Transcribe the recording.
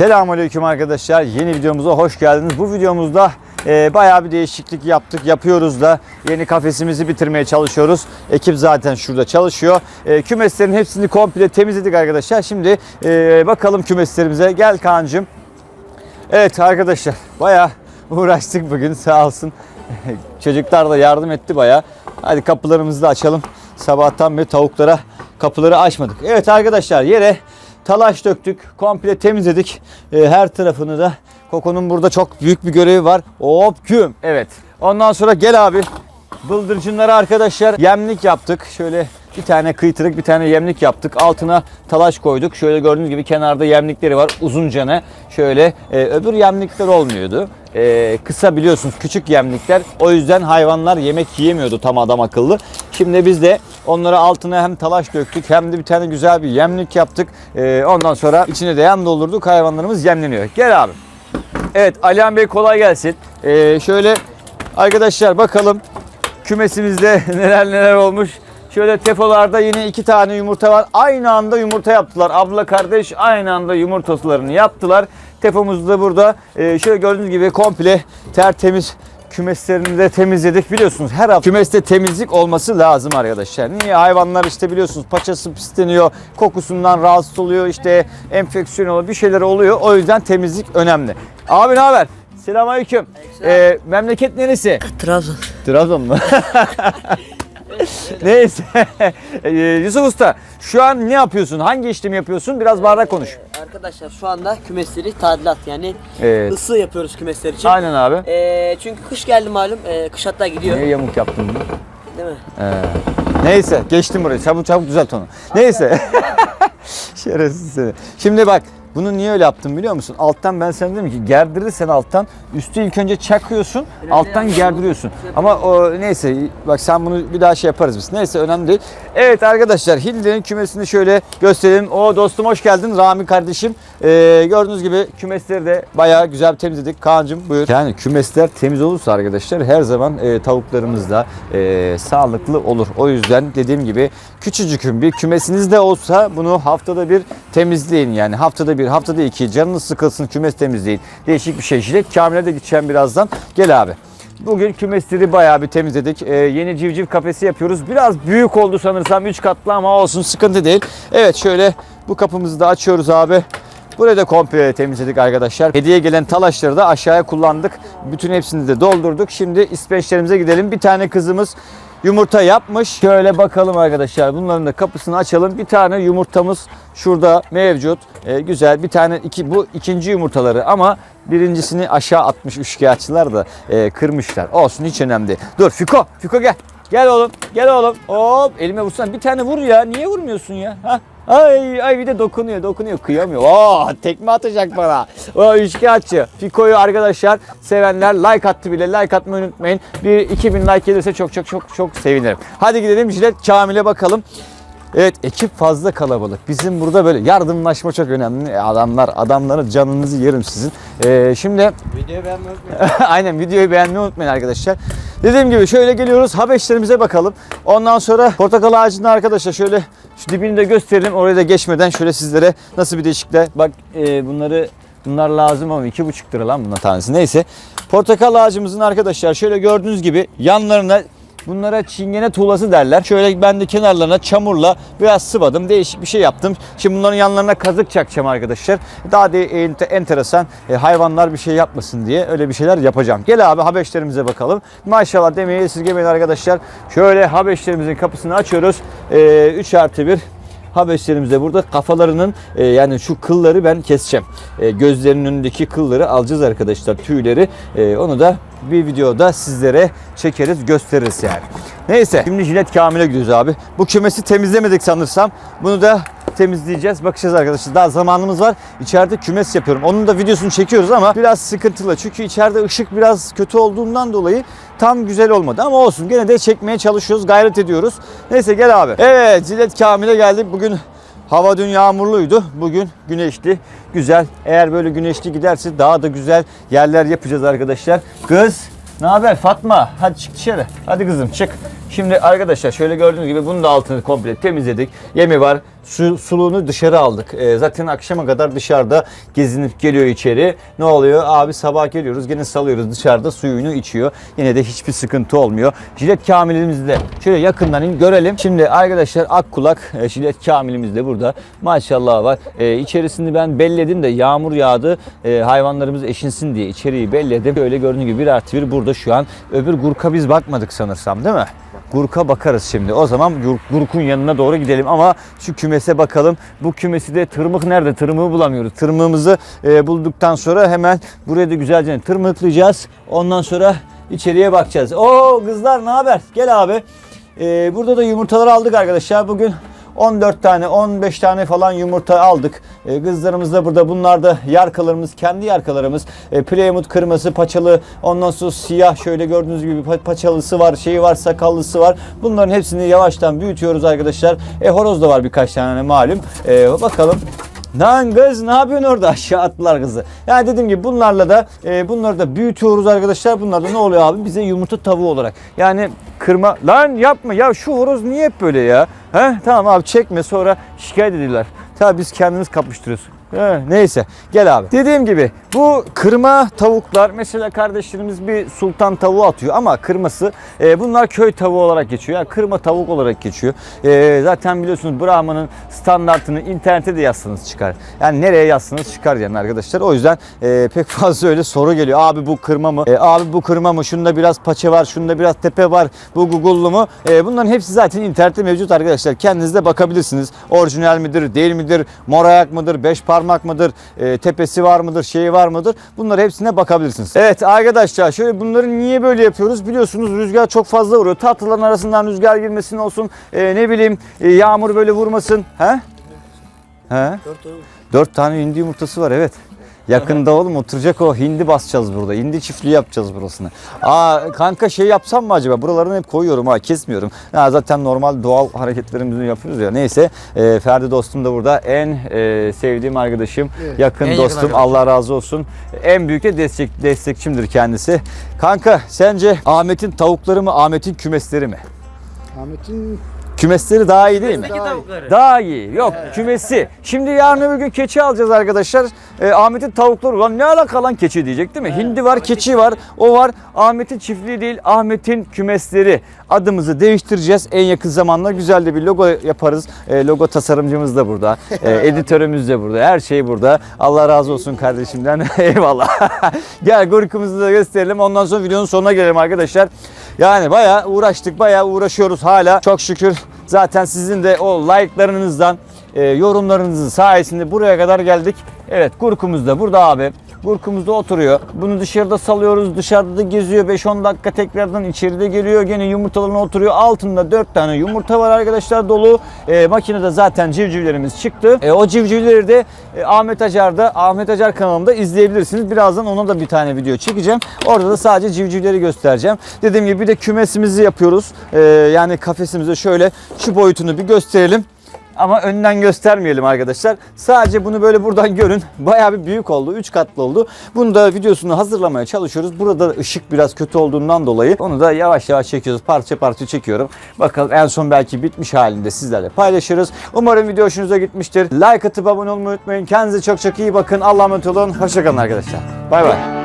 Selamünaleyküm arkadaşlar. Yeni videomuza hoş geldiniz. Bu videomuzda e, bayağı bir değişiklik yaptık, yapıyoruz da yeni kafesimizi bitirmeye çalışıyoruz. Ekip zaten şurada çalışıyor. E, kümeslerin hepsini komple temizledik arkadaşlar. Şimdi e, bakalım kümeslerimize. Gel Kaan'cığım. Evet arkadaşlar bayağı uğraştık bugün sağ olsun. Çocuklar da yardım etti bayağı. Hadi kapılarımızı da açalım. Sabahtan beri tavuklara kapıları açmadık. Evet arkadaşlar yere talaş döktük. Komple temizledik. Ee, her tarafını da. Koko'nun burada çok büyük bir görevi var. Hop küm. Evet. Ondan sonra gel abi. Bıldırcınlara arkadaşlar yemlik yaptık. Şöyle bir tane kıytırık bir tane yemlik yaptık. Altına talaş koyduk. Şöyle gördüğünüz gibi kenarda yemlikleri var uzuncana. Şöyle e, öbür yemlikler olmuyordu. E, kısa biliyorsunuz küçük yemlikler. O yüzden hayvanlar yemek yiyemiyordu tam adam akıllı. Şimdi biz de onlara altına hem talaş döktük hem de bir tane güzel bir yemlik yaptık. E, ondan sonra içine de yem doldurduk. Hayvanlarımız yemleniyor. Gel abi. Evet Alihan Bey kolay gelsin. E, şöyle arkadaşlar bakalım kümesimizde neler neler olmuş. Şöyle tepolarda yine iki tane yumurta var. Aynı anda yumurta yaptılar. Abla kardeş aynı anda yumurtalarını yaptılar. Tepomuz da burada. Ee, şöyle gördüğünüz gibi komple tertemiz kümeslerini de temizledik. Biliyorsunuz her hafta kümeste temizlik olması lazım arkadaşlar. Niye? Hayvanlar işte biliyorsunuz paçası pisleniyor, kokusundan rahatsız oluyor, işte enfeksiyon oluyor, bir şeyler oluyor. O yüzden temizlik önemli. Abi ne haber? Selamünaleyküm. Ee, memleket neresi? Trabzon. Trabzon mu? Neyse. Ee, Yusuf Usta şu an ne yapıyorsun? Hangi işlemi yapıyorsun? Biraz bağırarak konuş. Arkadaşlar şu anda kümesleri tadilat yani Evet. ısı yapıyoruz kümesler için. Aynen abi. Ee, çünkü kış geldi malum. Ee, kış hatta gidiyor. Niye yamuk yaptın bunu? Değil mi? Ee, neyse geçtim burayı. Çabuk çabuk düzelt onu. Neyse. Şerefsiz seni. Şimdi bak bunu niye öyle yaptım biliyor musun? Alttan ben sana dedim ki gerdirirsen alttan üstü ilk önce çakıyorsun alttan gerdiriyorsun. Ama o neyse bak sen bunu bir daha şey yaparız biz. Neyse önemli değil. Evet arkadaşlar Hilli'nin kümesini şöyle gösterelim. O dostum hoş geldin Rami kardeşim. Ee, gördüğünüz gibi kümesleri de bayağı güzel temizledik. Kaan'cığım buyur. Yani kümesler temiz olursa arkadaşlar her zaman e, tavuklarımız da e, sağlıklı olur. O yüzden dediğim gibi küçücük bir kümesiniz de olsa bunu haftada bir temizleyin. Yani haftada bir, haftada iki canınız sıkılsın kümes temizleyin. Değişik bir şey. Jilet Kamil'e de gideceğim birazdan. Gel abi. Bugün kümesleri bayağı bir temizledik. Ee, yeni civciv kafesi yapıyoruz. Biraz büyük oldu sanırsam 3 katlı ama olsun sıkıntı değil. Evet şöyle bu kapımızı da açıyoruz abi. Burayı da komple temizledik arkadaşlar. Hediye gelen talaşları da aşağıya kullandık. Bütün hepsini de doldurduk. Şimdi ispeçlerimize gidelim. Bir tane kızımız yumurta yapmış. Şöyle bakalım arkadaşlar. Bunların da kapısını açalım. Bir tane yumurtamız şurada mevcut. Ee, güzel. Bir tane iki bu ikinci yumurtaları ama birincisini aşağı atmış üçkağıtçılar da e, kırmışlar. Olsun hiç önemli değil. Dur Fiko. Fiko gel. Gel oğlum. Gel oğlum. Hop elime vursan bir tane vur ya. Niye vurmuyorsun ya? Ha? Ay ay bir de dokunuyor dokunuyor kıyamıyor. Oo tekme atacak bana. O üçkağıtçı. Fiko'yu arkadaşlar sevenler like attı bile like atmayı unutmayın. Bir 2000 like gelirse çok çok çok çok sevinirim. Hadi gidelim Jilet Kamil'e bakalım. Evet ekip fazla kalabalık. Bizim burada böyle yardımlaşma çok önemli. Adamlar adamların canınızı yerim sizin. Ee, şimdi Videoyu beğenmeyi unutmayın. Aynen videoyu beğenmeyi unutmayın arkadaşlar. Dediğim gibi şöyle geliyoruz Habeşlerimize bakalım. Ondan sonra portakal ağacında arkadaşlar şöyle şu dibini de gösterelim. Oraya da geçmeden şöyle sizlere nasıl bir değişiklikler. Bak e, bunları bunlar lazım ama iki buçuk lira lan bunlar tanesi. Neyse. Portakal ağacımızın arkadaşlar şöyle gördüğünüz gibi yanlarına Bunlara çingene tuğlası derler. Şöyle ben de kenarlarına çamurla biraz sıvadım. Değişik bir şey yaptım. Şimdi bunların yanlarına kazık çakacağım arkadaşlar. Daha da ente- enteresan e, hayvanlar bir şey yapmasın diye öyle bir şeyler yapacağım. Gel abi Habeşlerimize bakalım. Maşallah demeyi esirgemeyin arkadaşlar. Şöyle Habeşlerimizin kapısını açıyoruz. E, 3 artı 1 Habeşlerimiz de burada kafalarının e, yani şu kılları ben keseceğim. E, gözlerinin önündeki kılları alacağız arkadaşlar tüyleri. E, onu da bir videoda sizlere çekeriz gösteririz yani. Neyse şimdi jilet kamile gidiyoruz abi. Bu kümesi temizlemedik sanırsam. Bunu da temizleyeceğiz. Bakacağız arkadaşlar. Daha zamanımız var. İçeride kümes yapıyorum. Onun da videosunu çekiyoruz ama biraz sıkıntılı. Çünkü içeride ışık biraz kötü olduğundan dolayı tam güzel olmadı. Ama olsun gene de çekmeye çalışıyoruz. Gayret ediyoruz. Neyse gel abi. Evet Zilet Kamil'e geldik. Bugün Hava dün yağmurluydu. Bugün güneşli. Güzel. Eğer böyle güneşli giderse daha da güzel yerler yapacağız arkadaşlar. Kız ne haber Fatma? Hadi çık dışarı. Hadi kızım çık. Şimdi arkadaşlar şöyle gördüğünüz gibi bunun da altını komple temizledik. Yemi var. Su, suluğunu dışarı aldık. Ee, zaten akşama kadar dışarıda gezinip geliyor içeri. Ne oluyor? Abi sabah geliyoruz gene salıyoruz dışarıda suyunu içiyor. Yine de hiçbir sıkıntı olmuyor. Jilet kamilimizi de şöyle yakından in görelim. Şimdi arkadaşlar Akkulak e, jilet kamilimiz de burada. Maşallah var. E, içerisini ben belledim de yağmur yağdı. E, hayvanlarımız eşinsin diye içeriği belledim. Öyle gördüğünüz gibi bir artı bir burada şu an. Öbür Gurk'a biz bakmadık sanırsam değil mi? Gurk'a bakarız şimdi. O zaman Gur- Gurk'un yanına doğru gidelim ama şu kümese bakalım. Bu kümesi de tırmık nerede? Tırmığı bulamıyoruz. Tırmığımızı e, bulduktan sonra hemen buraya da güzelce tırmıklayacağız. Ondan sonra içeriye bakacağız. Oo kızlar ne haber? Gel abi. E, burada da yumurtalar aldık arkadaşlar. Bugün 14 tane 15 tane falan yumurta aldık. E, kızlarımız da burada. Bunlar da yarkalarımız, kendi yarkalarımız. E, Plymouth kırması, paçalı, ondan sonra siyah şöyle gördüğünüz gibi pa- paçalısı var, şeyi var, sakallısı var. Bunların hepsini yavaştan büyütüyoruz arkadaşlar. E, horoz da var birkaç tane malum. E, bakalım. Lan kız ne yapıyorsun orada? Aşağı attılar kızı. Yani dediğim gibi bunlarla da e, bunları da büyütüyoruz arkadaşlar. Bunlar da ne oluyor abi? Bize yumurta tavuğu olarak. Yani kırma... Lan yapma ya şu horoz niye hep böyle ya? He? Tamam abi çekme sonra şikayet ediyorlar. Tabii biz kendimiz kapıştırıyoruz. Neyse gel abi. Dediğim gibi bu kırma tavuklar mesela kardeşlerimiz bir sultan tavuğu atıyor ama kırması e, bunlar köy tavuğu olarak geçiyor. Yani kırma tavuk olarak geçiyor. E, zaten biliyorsunuz Brahman'ın standartını internete de yazsanız çıkar. Yani nereye yazsanız çıkar yani arkadaşlar. O yüzden e, pek fazla öyle soru geliyor. Abi bu kırma mı? E, abi bu kırma mı? Şunda biraz paça var, şunda biraz tepe var. Bu Google'lu mu? E, bunların hepsi zaten internette mevcut arkadaşlar. Kendiniz de bakabilirsiniz. Orijinal midir, değil midir? Mor ayak mıdır, beş parmak mıdır? E, tepesi var mıdır, şeyi var mıdır? Bunlar hepsine bakabilirsiniz. Evet arkadaşlar şöyle bunları niye böyle yapıyoruz? Biliyorsunuz rüzgar çok fazla vuruyor. Tahtaların arasından rüzgar girmesin olsun. E, ne bileyim e, yağmur böyle vurmasın. He? He? Dört tane hindi yumurtası var evet. Yakında oğlum oturacak o hindi basacağız burada. Hindi çiftliği yapacağız burasını. Aa kanka şey yapsam mı acaba? Buralarını hep koyuyorum ha kesmiyorum. Ya zaten normal doğal hareketlerimizi yapıyoruz ya. Neyse e, Ferdi dostum da burada. En e, sevdiğim arkadaşım, yakın En yakın dostum. arkadaşım. Allah razı olsun. En büyük de destek, destekçimdir kendisi. Kanka sence Ahmet'in tavukları mı Ahmet'in kümesleri mi? Ahmet'in Kümesleri daha iyi değil mi? Peki tavukları. Daha iyi. Yok kümesi. Şimdi yarın öbür gün keçi alacağız arkadaşlar. Ee, Ahmet'in tavukları ulan ne alaka lan keçi diyecek değil mi? Hindi var, keçi var, o var. Ahmet'in çiftliği değil, Ahmet'in kümesleri. Adımızı değiştireceğiz. En yakın zamanda güzel de bir logo yaparız. Ee, logo tasarımcımız da burada. Ee, editörümüz de burada. Her şey burada. Allah razı olsun kardeşimden. Eyvallah. Gel gurkumuzu da gösterelim. Ondan sonra videonun sonuna gelelim arkadaşlar. Yani bayağı uğraştık, bayağı uğraşıyoruz hala. Çok şükür zaten sizin de o like'larınızdan, e, yorumlarınızın sayesinde buraya kadar geldik. Evet kurkumuz da burada abi. Kurkumuz da oturuyor. Bunu dışarıda salıyoruz. Dışarıda da geziyor. 5-10 dakika tekrardan içeride geliyor. Gene yumurtalarına oturuyor. Altında 4 tane yumurta var arkadaşlar dolu. E, makinede zaten civcivlerimiz çıktı. E, o civcivleri de e, Ahmet Acar'da, Ahmet Acar kanalımda izleyebilirsiniz. Birazdan ona da bir tane video çekeceğim. Orada da sadece civcivleri göstereceğim. Dediğim gibi bir de kümesimizi yapıyoruz. E, yani kafesimize şöyle şu boyutunu bir gösterelim. Ama önden göstermeyelim arkadaşlar. Sadece bunu böyle buradan görün. Bayağı bir büyük oldu. 3 katlı oldu. Bunu da videosunu hazırlamaya çalışıyoruz. Burada da ışık biraz kötü olduğundan dolayı onu da yavaş yavaş çekiyoruz. Parça parça çekiyorum. Bakalım en son belki bitmiş halinde sizlerle paylaşırız. Umarım video hoşunuza gitmiştir. Like atıp abone olmayı unutmayın. Kendinize çok çok iyi bakın. Allah'a emanet olun. Hoşçakalın arkadaşlar. Bay bay.